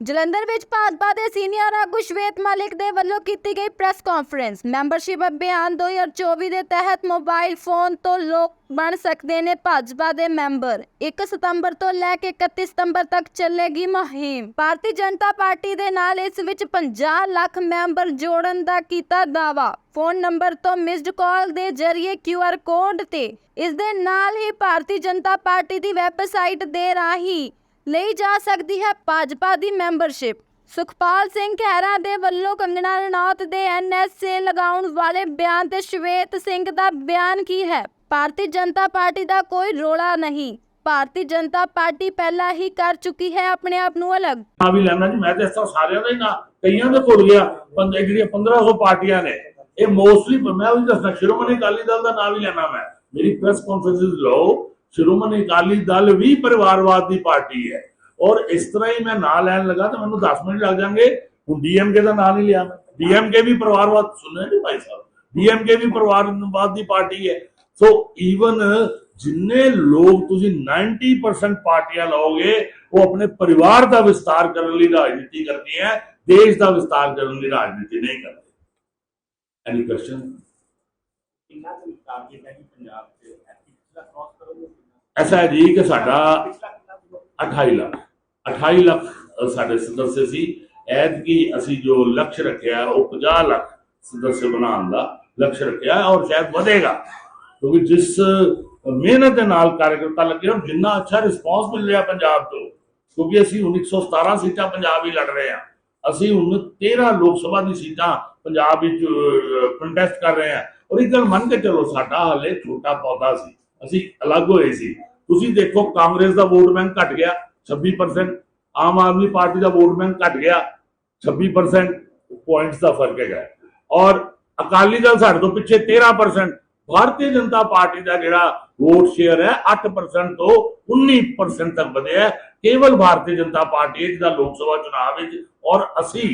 ਜਲੰਧਰ ਵਿੱਚ ਭਾਜਪਾ ਦੇ ਸੀਨੀਅਰ ਆਗੂ ਸ਼ਵੇਤ ਮਾਲਿਕ ਦੇ ਵੱਲੋਂ ਕੀਤੀ ਗਈ ਪ੍ਰੈਸ ਕਾਨਫਰੰਸ। ਮੈਂਬਰਸ਼ਿਪ ਅਭਿਆਨ 2024 ਦੇ ਤਹਿਤ ਮੋਬਾਈਲ ਫੋਨ ਤੋਂ ਲੋਕ ਬਣ ਸਕਦੇ ਨੇ ਭਾਜਪਾ ਦੇ ਮੈਂਬਰ। 1 ਸਤੰਬਰ ਤੋਂ ਲੈ ਕੇ 31 ਸਤੰਬਰ ਤੱਕ ਚੱਲੇਗੀ ਮੁਹਿੰਮ। ਭਾਰਤੀ ਜਨਤਾ ਪਾਰਟੀ ਦੇ ਨਾਲ ਇਸ ਵਿੱਚ 50 ਲੱਖ ਮੈਂਬਰ ਜੋੜਨ ਦਾ ਕੀਤਾ ਦਾਵਾ ਫੋਨ ਨੰਬਰ ਤੋਂ ਮਿਸਡ ਕਾਲ ਦੇ ਜ਼ਰੀਏ QR ਕੋਡ ਤੇ ਇਸ ਦੇ ਨਾਲ ਹੀ ਭਾਰਤੀ ਜਨਤਾ ਪਾਰਟੀ ਦੀ ਵੈਬਸਾਈਟ ਦੇ ਰਾਹੀਂ ਲਈ ਜਾ ਸਕਦੀ ਹੈ ਭਾਜਪਾ ਦੀ ਮੈਂਬਰਸ਼ਿਪ। ਸੁਖਪਾਲ ਸਿੰਘ ਖਹਿਰਾ ਦੇ ਵੱਲੋਂ ਕੰਗਣਾ ਰਣੌਤ ਦੇ ਐਨਐਸਏ ਲਗਾਉਣ ਵਾਲੇ ਬਿਆਨ ਤੇ ਸ਼ਵੇਤ ਸਿੰਘ ਦਾ ਬਿਆਨ ਕੀ ਹੈ? ਭਾਰਤੀ ਜਨਤਾ ਪਾਰਟੀ ਦਾ ਕੋਈ ਰੋਲਾ ਨਹੀਂ। ਭਾਰਤੀ ਜਨਤਾ ਪਾਰਟੀ ਪਹਿਲਾਂ ਹੀ ਕਰ ਚੁੱਕੀ ਹੈ ਆਪਣੇ ਆਪ ਨੂੰ ਅਲੱਗ। ਨਾ ਵੀ ਲੈਣਾ ਜੀ, ਮੈਂ ਤੇ ਇਸ ਸਾਰਿਆਂ ਦਾ ਹੀ ਨਾ, ਕਈਆਂ ਦੇ ਭੁੱਲ ਗਿਆ ਪੰਜ ਜਿਹੜੀਆਂ 1500 ਪਾਰਟੀਆਂ ਨੇ, ਇਹ ਮੋਸਟਲੀ ਮੈਂ ਵੀ ਦੱਸਣਾ ਸ਼੍ਰੋਮਣੀ ਅਕਾਲੀ ਦਲ ਦਾ ਨਾਮ ਹੀ ਲੈਣਾ ਮੈਂ। ਮੇਰੀ ਪ੍ਰੈਸ ਕਾਨਫਰੰਸ ਲਓ ਸ਼੍ਰੋਮਣੀ ਅਕਾਲੀ ਦਲ ਵੀ ਪਰਿਵਾਰਵਾਦ ਦੀ ਪਾਰਟੀ ਹੈ। ਔਰ ਇਸ ਤਰ੍ਹਾਂ ਹੀ ਮੈਂ ਨਾਂ ਲੈਣ ਲੱਗਾ ਤਾਂ ਮੈਨੂੰ 10 ਮਿੰਟ ਲੱਗ ਜਾਣਗੇ। ਹੁਣ ਡੀਐਮਕੇ ਦਾ ਨਾਂ ਨਹੀਂ ਲਿਆ। ਮੈਂ ਡੀਐਮਕੇ ਵੀ ਪਰਿਵਾਰਵਾਦ, ਸੁਣਿਆ ਨਹੀਂ ਭਾਈ ਸਾਹਿਬ? ਡੀਐਮਕੇ ਵੀ ਪਰਿਵਾਰਵਾਦ ਦੀ ਪਾਰਟੀ ਹੈ। ਸੋ ਈਵਨ ਜਿੰਨੇ ਲੋਕ ਤੁਸੀਂ 90% ਪਾਰਟੀਆਂ ਲਓਗੇ, ਉਹ ਆਪਣੇ ਪਰਿਵਾਰ ਦਾ ਵਿਸਤਾਰ ਕਰਨ ਲਈ ਰਾਜਨੀਤੀ ਕਰਦੀ ਹੈ, ਦੇਸ਼ ਦਾ ਵਿਸਤਾਰ ਕਰਨ ਲਈ ਰਾਜਨੀਤੀ ਨਹੀਂ ਕਰਦੇ ਐਨੀ ਕੁਐਸਚਨ ਕਿੰਨਾ ਕੁ ਟਾਰਗੇਟ ਹੈ ਕਿ ਪੰਜਾਬ ਤੇ ਪਿਛਲਾ ਕ੍ਰਾਸ ਕਰੋਗੇ ਐਸਾ ਹੈ ਜੀ ਕਿ ਸਾਡਾ ਪਿਛਲਾ 28 ਲੱਖ 28 ਲੱਖ ਸਾਡੇ ਸਦੱਸਿਆ ਸੀ। ਐਤਕੀ ਅਸੀਂ ਜੋ ਲਕਸ਼ ਰੱਖਿਆ, ਉਹ 50 ਲੱਖ ਸਦੱਸਿਆ ਬਣਾਉਣ ਦਾ ਲਕਸ਼ ਰੱਖਿਆ ਔਰ ਸ਼ਾਇਦ ਵਧੇਗਾ। ਕਿਉਂਕਿ ਜਿਸ ਮਿਹਨਤ ਦੇ ਨਾਲ ਕਾਰਜਕਰਤਾ ਲੱਗੇ, ਹੋਣ ਜਿੰਨਾ ਅੱਛਾ ਰਿਸਪਾਂਸ ਮਿਲ ਰਿਹਾ ਪੰਜਾਬ ਤੋਂ, ਕਿਉਂਕਿ ਅਸੀਂ 1917 ਸੀਟਾਂ ਪੰਜਾਬ ਹੀ ਲੜ ਰਹੇ ਹਾਂ। ਅਸੀਂ ਹੁਣ 13 ਲੋਕ ਸਭਾ ਦੀ ਸੀਟਾਂ ਪੰਜਾਬ ਵਿੱਚ ਕੰਟੈਸਟ ਕਰ ਰਹੇ ਹਾਂ। ਔਰ ਇੱਕ ਗੱਲ ਮੰਨ ਕੇ ਚਲੋ, ਸਾਡਾ ਹਾਲੇ ਛੋਟਾ ਪੌਦਾ ਸੀ। ਅਸੀਂ ਅਲੱਗ ਹੋਏ ਸੀ। ਤੁਸੀਂ ਦੇਖੋ ਕਾਂਗਰਸ ਦਾ ਵੋਟ ਬੈਂਕ ਘਟ ਗਿਆ 26% ਆਮ ਆਦਮੀ ਪਾਰਟੀ ਦਾ ਵੋਟ ਬੈਂਕ ਘਟ ਗਿਆ 26% ਪੁਆਇੰਟਸ ਦਾ ਫ਼ਰਕ ਹੈਗਾ। ਔਰ ਅਕਾਲੀ ਦਲ ਸਾਡੇ ਤੋਂ ਪਿੱਛੇ 13% ਭਾਰਤੀ ਜਨਤਾ ਪਾਰਟੀ ਦਾ ਜਿਹੜਾ ਵੋਟ ਸ਼ੇਅਰ ਹੈ 8% ਤੋਂ 19% ਤੱਕ ਵਧਿਆ ਕੇਵਲ ਭਾਰਤੀ ਜਨਤਾ ਪਾਰਟੀ ਹੈ ਜਿਹਦਾ ਲੋਕ ਸਭਾ ਚੁਣਾਵ ਵਿੱਚ ਔਰ ਅਸੀਂ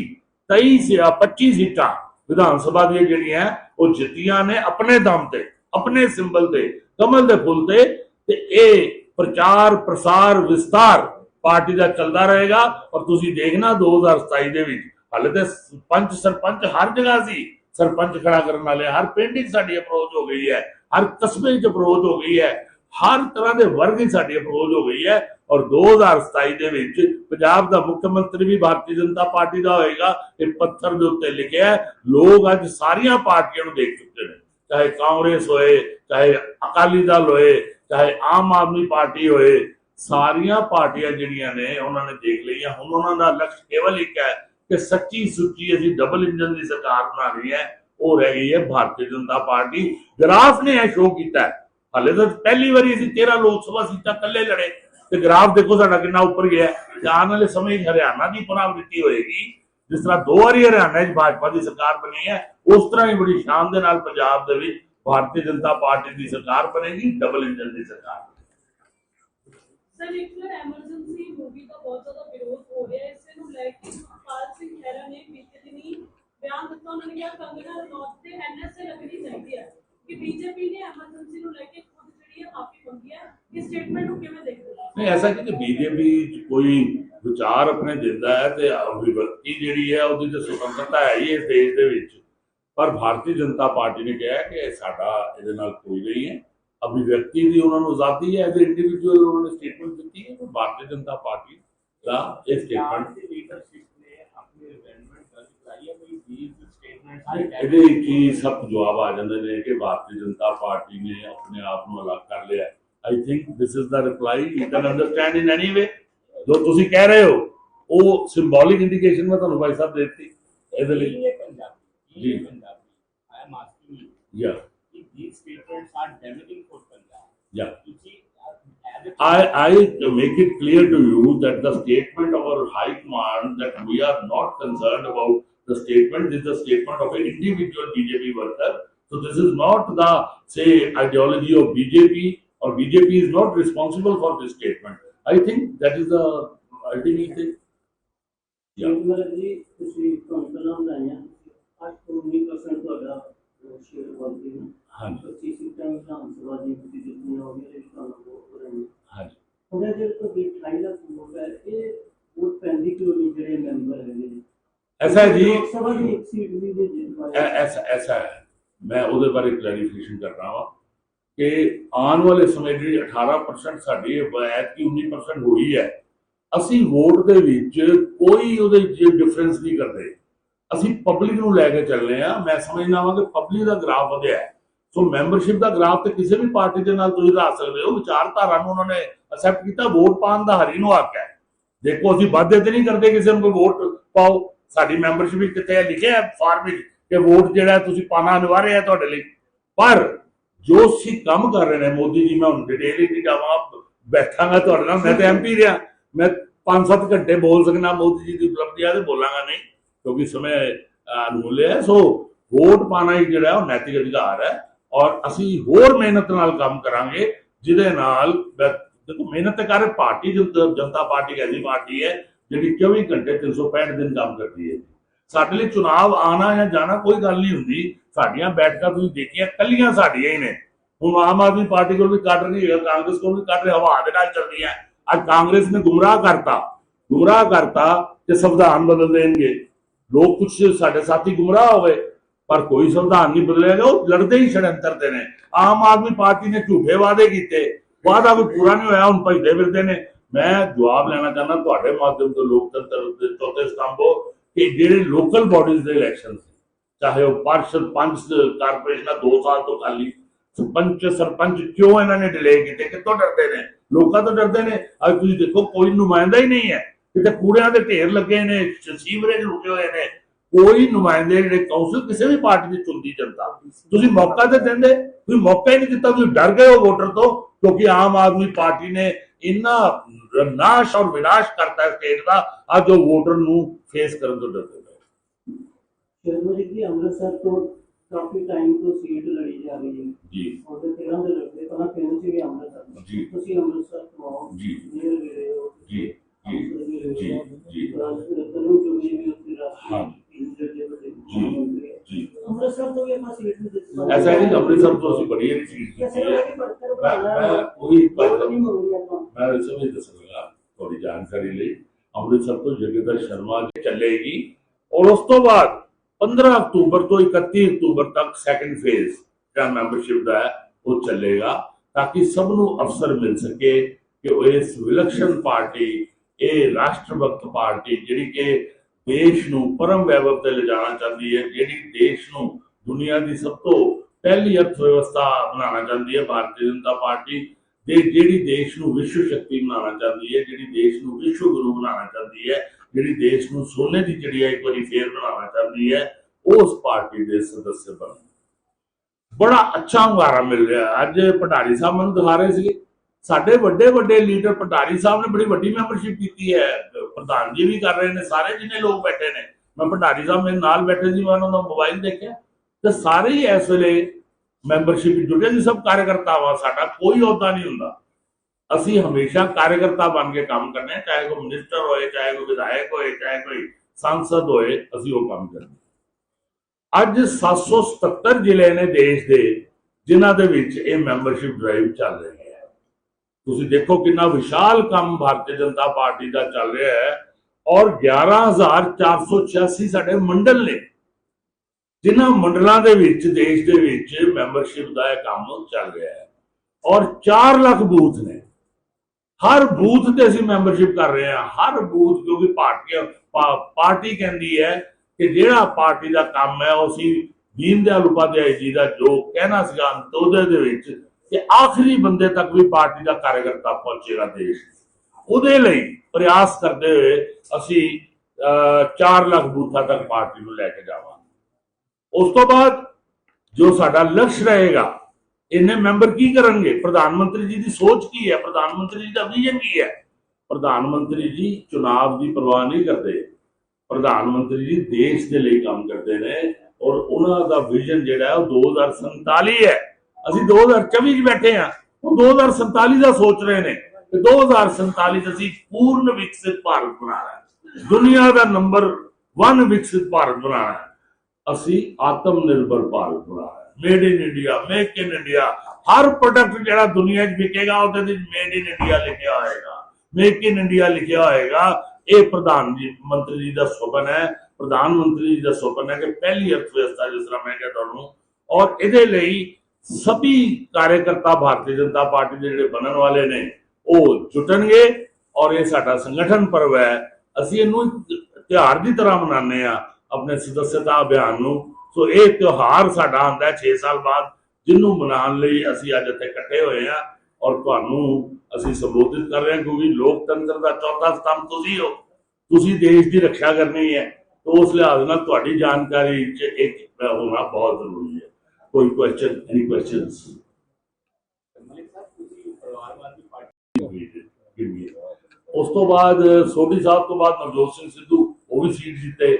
23 ਸੇ 25 ਸੀਟਾਂ ਵਿਧਾਨ ਸਭਾ ਦੀਆਂ ਜਿਹੜੀਆਂ, ਉਹ ਜਿੱਤੀਆਂ ਨੇ ਆਪਣੇ ਦਮ ਤੇ, ਆਪਣੇ ਸਿੰਬਲ ਤੇ, ਕਮਲ ਦੇ ਫੁੱਲ ਤੇ ਤੇ ਇਹ ਪ੍ਰਚਾਰ, ਪ੍ਰਸਾਰ ਵਿਸਤਾਰ ਪਾਰਟੀ ਦਾ ਚੱਲਦਾ ਰਹੇਗਾ ਔਰ ਤੁਸੀਂ ਦੇਖਣਾ 2027 ਦੇ ਵਿੱਚ ਹਾਲੇ ਤੇ ਪੰਚ ਸਰਪੰਚ ਹਰ ਜਗ੍ਹਾ ਸੀ। ਸਰਪੰਚ ਖੜਾ ਕਰਨ ਵਾਲੇ, ਹਰ ਪਿੰਡ ਵਿੱਚ ਸਾਡੀ ਅਪਰੋਚ ਹੋ ਗਈ ਹੈ। ਹਰ ਕਸਬੇ ਵਿੱਚ ਅਪਰੋਚ ਹੋ ਗਈ ਹੈ। ਹਰ ਤਰ੍ਹਾਂ ਦੇ ਵਰਗ ਵਿੱਚ ਸਾਡੀ ਅਪਰੋਚ ਹੋ ਗਈ ਹੈ ਔਰ 2027 ਦੇ ਵਿੱਚ ਪੰਜਾਬ ਦਾ ਮੁੱਖ ਮੰਤਰੀ ਵੀ ਭਾਰਤੀ ਜਨਤਾ ਪਾਰਟੀ ਦਾ ਹੋਏਗਾ। ਇਹ ਪੱਥਰ ਦੇ ਉੱਤੇ ਲਿਖਿਆ ਲੋਕ ਅੱਜ ਸਾਰੀਆਂ ਪਾਰਟੀਆਂ ਨੂੰ ਦੇਖ ਚੁੱਕੇ ਨੇ। ਚਾਹੇ ਕਾਂਗਰਸ ਹੋਏ, ਚਾਹੇ ਅਕਾਲੀ ਦਲ ਹੋਏ ਚਾਹੇ ਆਮ ਆਦਮੀ ਪਾਰਟੀ ਹੋਏ, ਸਾਰੀਆਂ ਪਾਰਟੀਆਂ ਜਿਹੜੀਆਂ ਨੇ, ਉਹਨਾਂ ਨੇ ਦੇਖ ਲਈਆਂ। ਹੁਣ ਉਹਨਾਂ ਦਾ ਲਕਸ਼ ਕੇਵਲ ਇੱਕ ਹੈ ਕਿ ਸੱਚੀ ਸੁੱਚੀ ਅਸੀਂ ਡਬਲ ਇੰਜਨ ਦੀ ਸਰਕਾਰ ਬਣਾਉਣੀ ਹੈ। ਉਹ ਰਹਿ ਗਈ ਹੈ ਭਾਰਤੀ ਜਨਤਾ ਪਾਰਟੀ। ਗ੍ਰਾਫ ਨੇ ਇਹ ਸ਼ੋਅ ਕੀਤਾ ਹੈ। ਹਾਲੇ ਤਾਂ ਪਹਿਲੀ ਵਾਰੀ ਅਸੀਂ 13 ਲੋਕ ਸਭਾ ਸੀਟਾਂ ਇਕੱਲੇ ਲੜੇ। ਤੇ ਗ੍ਰਾਫ ਦੇਖੋ ਸਾਡਾ ਕਿੰਨਾ ਉੱਪਰ ਗਿਆ ਤੇ ਆਉਣ ਵਾਲੇ ਸਮੇਂ 'ਚ ਹਰਿਆਣਾ ਦੀ ਪੁਨਰਾਵ੍ਰਿਤੀ ਹੋਏਗੀ। ਜਿਸ ਤਰ੍ਹਾਂ ਦੋ ਵਾਰੀ ਹਰਿਆਣਾ 'ਚ ਭਾਜਪਾ ਦੀ ਸਰਕਾਰ ਬਣੀ ਹੈ, ਉਸ ਤਰ੍ਹਾਂ ਹੀ ਬੜੀ ਸ਼ਾਨ ਦੇ ਨਾਲ ਪੰਜਾਬ ਦੇ ਵਿੱਚ ਭਾਰਤੀ ਜਨਤਾ ਪਾਰਟੀ ਦੀ ਸਰਕਾਰ ਬਣੇਗੀ ਡਬਲ ਇੰਜਨ ਦੀ ਸਰਕਾਰ ਸਰ ਇੱਕ ਐਮਰਜੈਂਸੀ ਮੂਵੀ ਦਾ ਬਹੁਤ ਜ਼ਿਆਦਾ ਵਿਰੋਧ ਹੋ ਰਿਹਾ ਹੈ। ਇਸੇ ਨੂੰ ਲੈ ਕੇ ਸੁਖਪਾਲ ਸਿੰਘ ਖਹਿਰਾ ਨੇ ਬੀਤੇ ਦਿਨੀ ਬਿਆਨ ਦਿੱਤਾ। ਉਹਨਾਂ ਨੇ ਕਿਹਾ ਕੰਗਨਾ ਰਣੌਤ ਤੇ ਐਨਐਸਏ ਲੱਗਣੀ ਚਾਹੀਦੀ ਹੈ ਕਿ ਬੀਜੇਪੀ ਨੇ ਐਮਰਜੈਂਸੀ ਨੂੰ ਲੈ ਕੇ ਖੁਦ ਜਿਹੜੀ ਹੈ ਮਾਫੀ ਮੰਗੀ ਹੈ। ਇਸ ਸਟੇਟਮੈਂਟ ਨੂੰ ਕਿਵੇਂ ਦੇਖਦੇ ਹੋ? ਨਹੀਂ ਐਸਾ ਕਿ ਬੀਜੇਪੀ ਚ ਕੋਈ ਵਿਚਾਰ ਆਪਣੇ ਦਿੰਦਾ ਹੈ ਤੇ ਅਭਿਵਿਅਕਤੀ ਜਿਹੜੀ ਹੈ ਉਹਦੀ ਤੇ ਸੁਤੰਤਰਤਾ ਹੈ ਹੀ ਇਸ ਦੇਸ਼ ਦੇ ਵਿੱਚ। ਪਰ ਭਾਰਤੀ ਜਨਤਾ ਪਾਰਟੀ ਨੇ ਕਿਹਾ ਕਿ ਸਾਡਾ ਇਹਦੇ ਨਾਲ ਕੋਈ ਨਹੀਂ ਹੈ। ਅਭਿਵਿਅਕਤੀ ਦੀ ਉਹਨਾਂ ਨੂੰ ਆਜ਼ਾਦੀ ਹੈ ਐਜ਼ ਇੰਡੀਵਿਜੂਅਲ ਉਹਨਾਂ ਨੇ ਸਟੇਟਮੈਂਟ ਦਿੱਤੀ ਹੈ ਪਰ ਭਾਰਤੀ ਜਨਤਾ ਪਾਰਟੀ ਦਾ ਇਹ ਸਟੇਟਮੈਂਟ ਦੀ ਲੀਡਰਸ਼ਿਪ ਨੇ ਆਪਣੀ ਰਿਵੈਂਜਮੈਂਟ ਦਰਜ ਕਰਾਈ ਹੈ ਕੋਈ ਵੀਰ ਸਟੇਟਮੈਂਟ ਇਹਦੇ ਹੀ। ਸਭ ਜਵਾਬ ਆ ਜਾਂਦੇ ਨੇ ਕਿ ਭਾਰਤੀ ਜਨਤਾ ਪਾਰਟੀ ਨੇ ਆਪਣੇ ਆਪ ਨੂੰ ਅਲੱਗ ਕਰ ਲਿਆ। I think this is the reply you can understand in any way ਜੋ ਤੁਸੀਂ ਕਹਿ ਰਹੇ ਹੋ ਉਹ ਸਿੰਬੋਲਿਕ ਇੰਡੀਕੇਸ਼ਨ ਮੈਂ ਤੁਹਾਨੂੰ ਭਾਈ ਸਾਹਿਬ ਦੇ ਦਿੱਤੀ। ਇਹਦੇ ਲਈ ਜੀ। Yeah. If these statements are damaging for Punjab, yeah. you see, uh, I, I make it clear to you that the statement of our High Command that we are not concerned about the statement, this is the statement of an individual BJP worker. So this is not the, say, ideology of BJP or BJP is not responsible for this statement. I think that is the ultimate thing. Yeah. ਮਤਲਬ ਜੀ ਤੁਸੀਂ ਤੁਹਾਨੂੰ ਪਹਿਲਾਂ ਵਧਾਈਆਂ 8 ਤੋਂ 19% ਤੁਹਾਡਾ share ਵਧੀ ਨਾ ਹਾਂਜੀ 25 ਸੀਟਾਂ ਵਿਧਾਨ ਸਭਾ ਦੀ ਤੁਸੀਂ ਜਿੱਤੀਆਂ ਹੋ ਗਈਆਂ ਇਹ ਤੁਹਾਨੂੰ ਬਹੁਤ ਵਧਾਈਆਂ ਹਾਂਜੀ ਉਹਦੇ ਜਿਹੜੇ ਤੋਂ 28 ਲੱਖ ਲੋਕ ਹੈ ਇਹ ਵੋਟ ਪੈਂਦੀ ਕਿਉਂ ਨਹੀਂ? ਜਿਹੜੇ ਮੈਂਬਰ ਹੈਗੇ ਐਸਾ ਜੀ। ਲੋਕ ਸਭਾ ਦੀ ਇੱਕ ਸੀਟ ਵੀ ਦੇ ਜਿੱਤ ਪਾਏ ਐਸਾ ਐਸਾ ਹੈ। ਮੈਂ ਉਹਦੇ ਬਾਰੇ ਕਲੈਰੀਫਿਕੇਸ਼ਨ ਕਰ ਰਹਾ ਹਾਂ ਕਿ ਆਉਣ ਵਾਲੇ ਸਮੇਂ ਜਿਹੜੀ 18% ਸਾਡੀ ਐਤ ਕੀ 19% ਹੋਈ ਹੈ। ਅਸੀਂ ਵੋਟ ਦੇ ਵਿੱਚ ਕੋਈ ਉਹਦੇ ਡਿਫਰੈਂਸ ਨਹੀਂ ਕਰਦੇ। ਅਸੀਂ ਪਬਲਿਕ ਨੂੰ ਲੈ ਕੇ ਚੱਲਨੇ ਆ ਮੈਂ ਸਮਝਦਾ ਹਾਂ ਕਿ ਪਬਲਿਕ ਦਾ ਗ੍ਰਾਫ ਵਧਿਆ ਹੈ। ਸੋ ਮੈਂਬਰਸ਼ਿਪ ਦਾ ਗ੍ਰਾਫ ਤੇ ਕਿਸੇ ਵੀ ਪਾਰਟੀ ਦੇ ਨਾਲ ਤੁਸੀਂ ਲਾ ਸਕਦੇ ਹੋ। ਵਿਚਾਰਧਾਰਾ ਨੂੰ ਉਹਨਾਂ ਨੇ ਅਸੈਪਟ ਕੀਤਾ। ਵੋਟ ਪਾਉਣ ਦਾ ਹਰੀ ਨੂੰ ਹੱਕ ਹੈ। ਦੇਖੋ, ਅਸੀਂ ਵਾਅਦੇ ਤੇ ਨਹੀਂ ਕਰਦੇ ਕਿਸੇ ਨੂੰ ਕੋਈ ਵੋਟ ਪਾਓ। ਸਾਡੀ ਮੈਂਬਰਸ਼ਿਪ ਵਿੱਚ ਕਿੱਥੇ ਲਿਖਿਆ ਹੈ ਫਾਰਮ ਵਿੱਚ ਕਿ ਵੋਟ ਜਿਹੜਾ ਤੁਸੀਂ ਪਾਣਾ ਅਨਿਵਾਰਿਆ ਹੈ ਤੁਹਾਡੇ ਲਈ। ਪਰ ਜੋ ਅਸੀਂ ਕੰਮ ਕਰ ਰਹੇ ਨੇ, ਮੋਦੀ ਜੀ, ਮੈਂ ਹੁਣ ਡਿਟੇਲ ਹੀ ਨਹੀਂ ਜਾਵਾਂ। ਬੈਠਾਂਗਾ ਤੁਹਾਡੇ ਨਾਲ। ਮੈਂ ਤਾਂ ਐਮਪੀ ਰਿਹਾ। ਮੈਂ 5-7 ਘੰਟੇ ਬੋਲ ਸਕਣਾ ਮੋਦੀ ਜੀ ਦੀ ਉਪਲਬਧੀਆਂ ਤੇ ਬੋਲਾਂਗਾ ਨਹੀਂ। ਕਿਉਂਕਿ ਸਮੇਂ ਅਹ, ਹੈ ਸੋ ਵੋਟ ਪਾਣਾ ਹੀ ਜਿਹੜਾ ਉਹ ਨੈਤਿਕ ਅਧਿਕਾਰ ਹੈ ਔਰ ਅਸੀਂ ਹੋਰ ਮਿਹਨਤ ਨਾਲ ਕੰਮ ਕਰਾਂਗੇ ਜਿਹਦੇ ਨਾਲ ਦੇਖੋ ਮਿਹਨਤ ਤੇ ਕਰ ਪਾਰਟੀ ਜਨਤਾ ਪਾਰਟੀ ਐਸੀ ਪਾਰਟੀ ਹੈ ਜਿਹੜੀ 24 ਘੰਟੇ 365 ਦਿਨ ਕੰਮ ਕਰਦੀ ਹੈ। ਸਾਡੇ ਲਈ ਚੁਣਾਵ ਆਣਾ ਜਾਂ ਜਾਣਾ ਕੋਈ ਗੱਲ ਨਹੀਂ ਹੁੰਦੀ। ਸਾਡੀਆਂ ਬੈਠਕਾਂ ਤੁਸੀਂ ਦੇਖੀਆਂ ਕੱਲੀਆਂ ਸਾਡੀਆਂ ਹੀ ਨੇ। ਹੁਣ ਆਮ ਆਦਮੀ ਪਾਰਟੀ ਕੋਲ ਵੀ ਕੱਢ ਰਹੀ ਹੈ ਕਾਂਗਰਸ ਕੋਲ ਵੀ ਕੱਢ ਰਹੀ ਹਵਾ ਦੇ ਨਾਲ ਚੱਲ ਚੱਲਦੀਆਂ ਅੱਜ ਕਾਂਗਰਸ ਨੇ ਗੁੰਮਰਾਹ ਕਰਤਾ। ਗੁੰਮਰਾਹ ਕਰਤਾ ਕਿ ਸੰਵਿਧਾਨ ਬਦਲ ਦੇਣਗੇ। ਲੋਕ ਕੁਝ ਸਾਡੇ ਸਾਥੀ ਗੁੰਮਰਾਹ ਹੋਵੇ, ਪਰ ਕੋਈ ਸੰਵਿਧਾਨ ਨਹੀਂ ਬਦਲੇਗਾ ਉਹ ਲੜਦੇ ਹੀ ਛੜੰਤਰ ਦੇ ਨੇ। ਆਮ ਆਦਮੀ ਪਾਰਟੀ ਨੇ ਝੂਠੇ ਵਾਅਦੇ ਕੀਤੇ। ਵਾਅਦਾ ਕੋਈ ਪੂਰਾ ਨਹੀਂ ਹੋਇਆ, ਹੁਣ ਭਜਦੇ ਫਿਰਦੇ ਨੇ। ਮੈਂ ਜਵਾਬ ਲੈਣਾ ਚਾਹੁੰਦਾ ਤੁਹਾਡੇ ਮਾਧਿਅਮ ਤੋਂ ਲੋਕਤੰਤਰ ਦੇ ਚੌਥੇ ਸਤੰਭੋ ਕਿ ਜਿਹੜੇ ਲੋਕਲ ਬਾਡੀਜ਼ ਦੇ ਇਲੈਕਸ਼ਨ ਚਾਹੇ ਉਹ ਪਾਰਸ਼ਦ ਪੰਚ ਕਾਰਪੋਰੇਸ਼ਨਾਂ 2 ਸਾਲ ਤੋਂ ਖਾਲੀ, ਸਰਪੰਚ ਸਰਪੰਚ ਕਿਉਂ ਇਹਨਾਂ ਨੇ ਡਿਲੇ ਕੀਤੇ? ਕਿੱਥੋਂ ਡਰਦੇ ਨੇ? ਲੋਕਾਂ ਤੋਂ ਡਰਦੇ ਨੇ? ਅੱਜ ਤੁਸੀਂ ਦੇਖੋ, ਕੋਈ ਨੁਮਾਇੰਦਾ ਹੀ ਨਹੀਂ ਹੈ। ਕਿਤੇ ਕੂੜਿਆਂ ਦੇ ਢੇਰ ਲੱਗੇ ਨੇ ਸ- ਸੀਵਰੇਜ ਰੁਕੇ ਹੋਏ ਨੇ। ਕੋਈ ਨੁਮਾਇੰਦੇ ਜਿਹੜੇ ਕੌਂਸਲ ਕਿਸੇ ਵੀ ਪਾਰਟੀ ਦੀ ਚੁਣਦੀ ਜਨਤਾ। ਤੁਸੀਂ ਮੌਕਾ ਤੇ ਦਿੰਦੇ ਤੁਸੀਂ ਮੌਕਾ ਹੀ ਨਹੀਂ ਦਿੱਤਾ ਤੁਸੀਂ ਡਰ ਗਏ ਹੋ ਵੋਟਰ ਤੋਂ ਕਿਉਂਕਿ ਆਮ ਆਦਮੀ ਪਾਰਟੀ ਨੇ ਇੰਨਾ ਨਾਸ਼ ਔਰ ਵਿਨਾਸ਼ ਕਰਤਾ ਸਟੇਟ ਦਾ ਅੱਜ ਉਹ ਵੋਟਰ ਨੂੰ ਫੇਸ ਕਰਨ ਤੋਂ ਡਰਦੇ ਨੇ ਸ਼ਰਮਾ ਜੀ ਅੰਮ੍ਰਿਤਸਰ ਤੋਂ ਕਾਫੀ ਟਾਈਮ ਤੋਂ ਸੀਟ ਲੜੀ ਜਾ ਰਹੀ ਹੈ। ਜੀ। ਉਹਦੇ ਤੇਰਾਂ ਦੇ ਲੱਗਦੇ? ਪਹਿਲਾਂ ਤਿੰਨ ਸੀਗੇ ਅੰਮ੍ਰਿਤਸਰ। ਜੀ। ਤੁਸੀਂ ਅੰਮ੍ਰਿਤਸਰ ਤੋਂ ਜੀ। ਨੇੜੇ ਰਹੇ ਹੋ ਜੀ। ਜੀ ਜੀ। ਹਾਂ। ਜੀ, ਅੰਮ੍ਰਿਤਸਰ ਤੋਂ ਵੀ ਆਪਾਂ ਸੀਟ ਦਿੱਤੀ ਐਸਾ ਨਹੀਂ ਅੰਮ੍ਰਿਤਸਰ ਤੋਂ ਅਸੀਂ ਬੜੀ ਵਾਰੀ ਚੀਜ਼ ਕੀਤੀ ਹੈ। ਮੈਂ ਮੈਂ ਉਹੀ ਪਰ ਮੈਂ ਇਸ ਵਿੱਚ ਦੱਸਾਂਗਾ ਥੋੜੀ ਜਾਣਕਾਰੀ ਲਈ। ਅੰਮ੍ਰਿਤਸਰ ਤੋਂ ਜਗਦਰ ਸ਼ਰਮਾ ਜੀ ਚੱਲੇਗੀ। ਔਰ ਉਸ ਤੋਂ ਬਾਅਦ 15 ਅਕਤੂਬਰ ਤੋਂ 31 ਅਕਤੂਬਰ ਤੱਕ ਸੈਕੰਡ ਫੇਜ਼ ਜਿਹੜਾ ਮੈਂਬਰਸ਼ਿਪ ਦਾ ਹੈ ਉਹ ਚੱਲੇਗਾ ਤਾਂ ਕਿ ਸਭ ਨੂੰ ਅਵਸਰ ਮਿਲ ਸਕੇ ਕਿ ਉਹ ਇਸ ਵਿਲੱਖਣ ਪਾਰਟੀ ਇਹ ਰਾਸ਼ਟਰ ਭਗਤ ਪਾਰਟੀ ਜਿਹੜੀ ਕਿ ਦੇਸ਼ ਨੂੰ ਪਰਮ ਵੈਭਵ ਤੇ ਲਿਜਾਣਾ ਚਾਹੁੰਦੀ ਹੈ, ਜਿਹੜੀ ਦੇਸ਼ ਨੂੰ ਦੁਨੀਆ ਦੀ ਸਭ ਤੋਂ ਪਹਿਲੀ ਅਰਥ ਵਿਵਸਥਾ ਬਣਾਉਣਾ ਚਾਹੁੰਦੀ ਹੈ, ਭਾਰਤੀ ਜਨਤਾ ਪਾਰਟੀ ਤੇ ਜਿਹੜੀ ਦੇਸ਼ ਨੂੰ ਵਿਸ਼ਵ ਸ਼ਕਤੀ ਬਣਾਉਣਾ ਚਾਹੁੰਦੀ ਹੈ, ਜਿਹੜੀ ਦੇਸ਼ ਨੂੰ ਵਿਸ਼ਵ ਗੁਰੂ ਬਣਾਉਣਾ ਚਾਹੁੰਦੀ ਹੈ, ਜਿਹੜੀ ਦੇਸ਼ ਨੂੰ ਸੋਨੇ ਦੀ ਚਿੜੀਆ ਇੱਕ ਵਾਰੀ ਫੇਰ ਬਣਾਉਣਾ ਚਾਹੁੰਦੀ ਹੈ, ਉਸ ਪਾਰਟੀ ਦੇ ਸਦੱਸਿਆ ਬਣ ਬੜਾ ਅੱਛਾ ਹੁੰਗਾਰਾ ਮਿਲ ਰਿਹਾ। ਅੱਜ ਭੰਡਾਰੀ ਸਾਹਿਬ ਮੈਨੂੰ ਦਿਖਾ ਰਹੇ ਸੀਗੇ। ਸਾਡੇ ਵੱਡੇ ਵੱਡੇ ਲੀਡਰ ਭੰਡਾਰੀ ਸਾਹਿਬ ਨੇ ਬੜੀ ਵੱਡੀ ਮੈਂਬਰਸ਼ਿਪ ਕੀਤੀ ਹੈ। ਪ੍ਰਧਾਨ ਜੀ ਵੀ ਕਰ ਰਹੇ ਨੇ, ਸਾਰੇ ਜਿੰਨੇ ਲੋਕ ਬੈਠੇ ਨੇ। ਮੈਂ ਭੰਡਾਰੀ ਸਾਹਿਬ ਮੇਰੇ ਨਾਲ ਬੈਠੇ ਸੀ, ਮੈਂ ਉਹਨਾਂ ਦਾ ਮੋਬਾਈਲ ਦੇਖਿਆ। ਤੇ ਸਾਰੇ ਹੀ ਇਸ ਵੇਲੇ ਮੈਂਬਰਸ਼ਿਪ ਵਿੱਚ ਜੁੜੇ ਸੀ ਸਭ ਕਾਰਜਕਰਤਾ ਵਾ, ਸਾਡਾ ਕੋਈ ਅਹੁਦਾ ਨਹੀਂ ਹੁੰਦਾ। ਅਸੀਂ ਹਮੇਸ਼ਾ ਕਾਰਜਕਰਤਾ ਬਣ ਕੇ ਕੰਮ ਕਰਨੇ ਚਾਹੇ ਕੋਈ ਮਿਨਿਸਟਰ ਹੋਏ, ਚਾਹੇ ਕੋਈ ਵਿਧਾਇਕ ਹੋਏ, ਚਾਹੇ ਕੋਈ ਸੰਸਦ ਹੋਏ, ਅਸੀਂ ਉਹ ਕੰਮ ਕਰਨੇ ਅੱਜ 777 ਜ਼ਿਲ੍ਹੇ ਨੇ ਦੇਸ਼ ਦੇ, ਜਿਨ੍ਹਾਂ ਦੇ ਵਿੱਚ ਇਹ ਮੈਂਬਰਸ਼ਿਪ ਡਰਾਈਵ ਚੱਲ ਰਹੀ ਹੈ। ਤੁਸੀਂ ਦੇਖੋ ਕਿੰਨਾ ਵਿਸ਼ਾਲ ਕੰਮ ਭਾਰਤੀ ਜਨਤਾ ਪਾਰਟੀ ਦਾ ਚੱਲ ਰਿਹਾ ਹੈ ਔਰ 11486 ਸਾਡੇ ਮੰਡਲ ਨੇ। ਜਿਨ੍ਹਾਂ ਮੰਡਲਾਂ ਦੇ ਵਿੱਚ, ਦੇਸ਼ ਦੇ ਵਿੱਚ ਮੈਂਬਰਸ਼ਿਪ ਦਾ ਇਹ ਕੰਮ ਚੱਲ ਰਿਹਾ ਹੈ ਔਰ 4 ਲੱਖ ਬੂਥ ਨੇ। ਹਰ ਬੂਥ ਤੇ ਅਸੀਂ ਮੈਂਬਰਸ਼ਿਪ ਕਰ ਰਹੇ ਹਾਂ। ਹਰ ਬੂਥ, ਕਿਉਂਕਿ ਪਾਰਟੀਆਂ ਪਾਰਟੀ ਕਹਿੰਦੀ ਹੈ ਕਿ ਜਿਹੜਾ ਪਾਰਟੀ ਦਾ ਕੰਮ ਹੈ, ਉਹ ਅਸੀਂ ਦੀਨ ਦਿਆਲ ਉਪਾਧਿਆਏ ਜੀ ਦਾ ਜੋ ਕਹਿਣਾ ਸੀਗਾ ਅੰਤੋਦੈ ਦੇ ਵਿੱਚ ਕਿ ਆਖਰੀ ਬੰਦੇ ਤੱਕ ਵੀ ਪਾਰਟੀ ਦਾ ਕਾਰਜਕਰਤਾ ਪਹੁੰਚੇਗਾ ਦੇਸ਼। ਉਹਦੇ ਲਈ ਪ੍ਰਯਾਸ ਕਰਦੇ ਹੋਏ ਅਸੀਂ 4 ਲੱਖ ਬੂਥਾਂ ਤੱਕ ਪਾਰਟੀ ਨੂੰ ਲੈ ਕੇ ਜਾਵਾਂਗੇ। ਉਸ ਤੋਂ ਬਾਅਦ ਜੋ ਸਾਡਾ ਲਕਸ਼ ਰਹੇਗਾ, ਇਹਨੇ ਮੈਂਬਰ ਕੀ ਕਰਨਗੇ? ਪ੍ਰਧਾਨ ਮੰਤਰੀ ਜੀ ਦੀ ਸੋਚ ਕੀ ਹੈ? ਪ੍ਰਧਾਨ ਮੰਤਰੀ ਜੀ ਦਾ ਵਿਜ਼ਨ ਕੀ ਹੈ? ਪ੍ਰਧਾਨ ਮੰਤਰੀ ਜੀ ਚੁਣਾਵ ਦੀ ਪਰਵਾਹ ਨਹੀਂ ਕਰਦੇ। ਪ੍ਰਧਾਨ ਮੰਤਰੀ ਜੀ ਦੇਸ਼ ਦੇ ਲਈ ਕੰਮ ਕਰਦੇ ਨੇ ਔਰ ਉਹਨਾਂ ਦਾ ਵਿਜ਼ਨ ਜਿਹੜਾ ਹੈ ਉਹ 2047 ਹੈ। ਅਸੀਂ 2024 ਚ ਬੈਠੇ ਹਾਂ। ਉਹ 2047 ਦਾ ਸੋਚ ਰਹੇ ਨੇ ਕਿ 2047 ਚ ਅਸੀਂ ਪੂਰਨ ਵਿਕਸਿਤ ਭਾਰਤ ਬਣਾਉਣਾ ਹੈ। ਦੁਨੀਆ ਦਾ ਨੰਬਰ 1 ਵਿਕਸਿਤ ਭਾਰਤ ਬਣਾਉਣਾ ਹੈ। ਅਸੀਂ ਆਤਮ ਨਿਰਭਰ ਭਾਰਤ ਬਣਾਉਣਾ ਹੈ। Made in India make in India Har product ਜਿਹੜਾ ਦੁਨੀਆ 'ਚ ਵਿਕੇਗਾ, ਉਹਦੇ ਵਿੱਚ ਮੇਡ ਇਨ ਇੰਡੀਆ ਲਿਖਿਆ ਹੋਏਗਾ। ਮੇਕ ਇਨ ਇੰਡੀਆ ਲਿਖਿਆ ਹੋਏਗਾ। ਇਹ ਪ੍ਰਧਾਨ ਜੀ, ਮੰਤਰੀ ਜੀ ਦਾ ਸੁਪਨ ਹੈ। ਪ੍ਰਧਾਨ ਮੰਤਰੀ ਜੀ ਦਾ ਸੁਪਨ ਹੈ ਕਿ ਪਹਿਲੀ ਅਰਥ ਵਿਵਸਥਾ ਜਿਸ ਤਰ੍ਹਾਂ ਮੈਂ ਕਿਹਾ ਤੁਹਾਨੂੰ, ਔਰ ਇਹਦੇ ਲਈ ਸਭੀ ਕਾਰਜਕਰਤਾ ਭਾਰਤੀ ਜਨਤਾ ਪਾਰਟੀ ਦੇ ਜਿਹੜੇ ਬਣਨ ਵਾਲੇ ਨੇ, ਉਹ ਜੁਟਣਗੇ ਔਰ ਇਹ ਸਾਡਾ ਸੰਗਠਨ ਪਰਵ ਹੈ। ਅਸੀਂ ਇਹਨੂੰ ਇੱਕ ਤਿਉਹਾਰ ਦੀ ਤਰ੍ਹਾਂ ਮਨਾਉਂਦੇ ਆ ਆਪਣੇ ਸਦੱਸਤਾ ਅਭਿਆਨ ਨੂੰ। ਸੋ ਇਹ ਤਿਉਹਾਰ ਸਾਡਾ ਆਉਂਦਾ ਹੈ 6 ਸਾਲ ਬਾਅਦ, ਜਿਹਨੂੰ ਮਨਾਉਣ ਲਈ ਅਸੀਂ ਅੱਜ ਇੱਥੇ ਇਕੱਠੇ ਹੋਏ ਆ ਔਰ ਤੁਹਾਨੂੰ ਅਸੀਂ ਸੰਬੋਧਿਤ ਕਰ ਰਹੇ ਹਾਂ, ਕਿਉਂਕਿ ਲੋਕਤੰਤਰ ਦਾ ਚੌਥਾ ਸਤੰਭ ਤੁਸੀਂ ਹੋ। ਤੁਸੀਂ ਦੇਸ਼ ਦੀ ਰੱਖਿਆ ਕਰਨੀ ਹੈ, ਤਾਂ ਉਸ ਲਿਹਾਜ਼ ਨਾਲ ਤੁਹਾਡੀ ਜਾਣਕਾਰੀ ਚ ਇੱਕ ਹੋਣਾ ਬਹੁਤ ਜ਼ਰੂਰੀ ਹੈ। ਕੋਈ ਕੁਐਸਚਨ ਐਨੀ ਕੁਐਸਚਨਸ ਉਸ ਤੋਂ ਬਾਅਦ, ਸੋਢੀ ਸਾਹਿਬ ਤੋਂ ਬਾਅਦ ਨਵਜੋਤ ਸਿੰਘ ਸਿੱਧੂ, ਉਹ ਵੀ ਸੀਟ ਜਿੱਤੇ।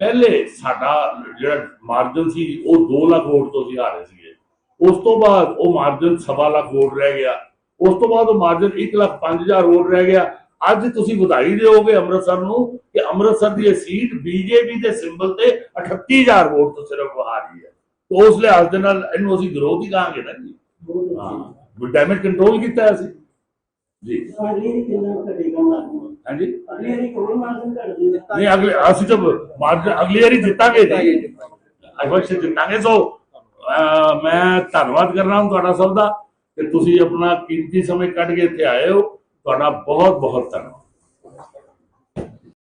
ਪਹਿਲੇ ਸਾਡਾ ਜਿਹੜਾ ਮਾਰਜਨ ਸੀ, ਉਹ 2 ਲੱਖ ਵੋਟ ਤੋਂ ਸੀ ਹਾਰੇ ਸੀਗੇ। ਉਸ ਤੋਂ ਬਾਅਦ ਉਹ ਮਾਰਜਨ ਸਵਾ ਲੱਖ ਵੋਟ ਰਹਿ ਗਿਆ। ਉਸ ਤੋਂ ਬਾਅਦ ਉਹ ਮਾਰਜਨ 1 ਲੱਖ 5000 ਵੋਟ ਰਹਿ ਗਿਆ। ਅੱਜ ਤੁਸੀਂ ਵਧਾਈ ਦਿਓਗੇ ਅੰਮ੍ਰਿਤਸਰ ਨੂੰ ਕਿ ਅੰਮ੍ਰਿਤਸਰ ਦੀ ਇਹ ਸੀਟ ਬੀਜੇਪੀ ਦੇ ਸਿੰਬਲ ਤੇ 38000 ਵੋਟ ਤੋਂ ਸਿਰਫ ਹਾਰੀ ਹੈ। ਤਾਂ ਉਸ ਲਿਹਾਜ਼ ਦੇ ਨਾਲ ਇਹਨੂੰ ਅਸੀਂ ਵਿਰੋਧ ਹੀ ਕਹਾਂਗੇ ਨਾ ਜੀ। ਹਾਂ। ਡੈਮੇਜ ਕੰਟਰੋਲ ਕੀਤਾ ਅਸੀਂ। ਜੀ। ਅਗਲੀ ਵਾਰੀ ਕਿੰਨਾ ਘਟੇਗਾ ਮਾਰਜਨ? ਹਾਂਜੀ। ਅਗਲੀ ਵਾਰੀ ਕੋਲ ਮਾਰਜਨ ਘਟ ਨਹੀਂ ਅਗਲੇ ਅਸੀਂ ਤਾਂ ਮਾਰਜਨ ਅਗਲੀ ਵਾਰੀ ਜਿੱਤਾਂਗੇ ਜੀ। ਅਵਸ਼ ਜਿੱਤਾਂਗੇ ਸੋ ਮੈਂ ਧੰਨਵਾਦ ਕਰਨਾ ਹਾਂ ਤੁਹਾਡਾ ਸਭ ਦਾ। ਕਿ ਤੁਸੀਂ ਆਪਣਾ ਕੀਮਤੀ ਸਮੇਂ ਕੱਢ ਕੇ ਇੱਥੇ ਆਏ ਹੋ। ਤੁਹਾਡਾ ਬਹੁਤ ਬਹੁਤ ਧੰਨਵਾਦ।